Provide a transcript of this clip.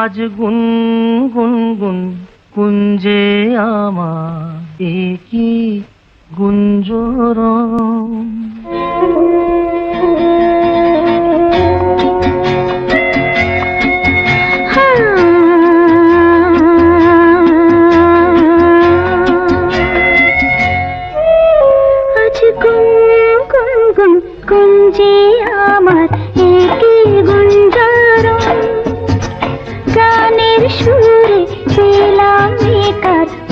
আজ গুন গুন গুন গুঞ্জে আমার একই গুঞ্জর গুঞ্জে god